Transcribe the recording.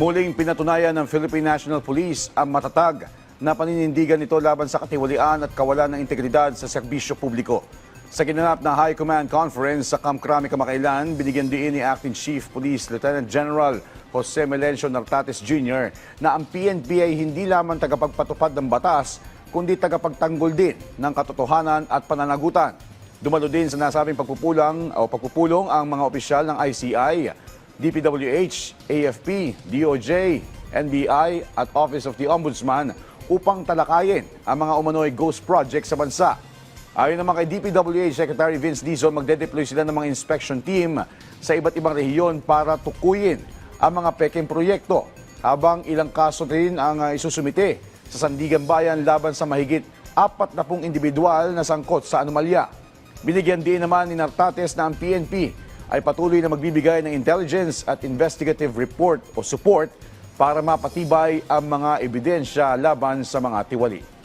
Muling pinatunayan ng Philippine National Police ang matatag na paninindigan nito laban sa katiwalian at kawalan ng integridad sa serbisyo publiko. Sa ginanap na High Command Conference sa Camp Crame kamakailan, binigyan diin ni Acting Chief Police Lieutenant General Jose Melencio Nartates Jr. na ang PNP ay hindi lamang tagapagpatupad ng batas, kundi tagapagtanggol din ng katotohanan at pananagutan. Dumalo din sa nasabing pagpupulang o pagpupulong ang mga opisyal ng ICI, DPWH, AFP, DOJ, NBI at Office of the Ombudsman upang talakayin ang mga umano'y ghost project sa bansa. Ayon naman kay DPWH Secretary Vince Dizon, magde-deploy sila ng mga inspection team sa iba't ibang rehiyon para tukuyin ang mga peking proyekto habang ilang kaso rin ang uh, isusumite sa Sandigan Bayan laban sa mahigit apat na pong individual na sangkot sa anomalya. Binigyan din naman ni Nartates na ang PNP ay patuloy na magbibigay ng intelligence at investigative report o support para mapatibay ang mga ebidensya laban sa mga tiwali.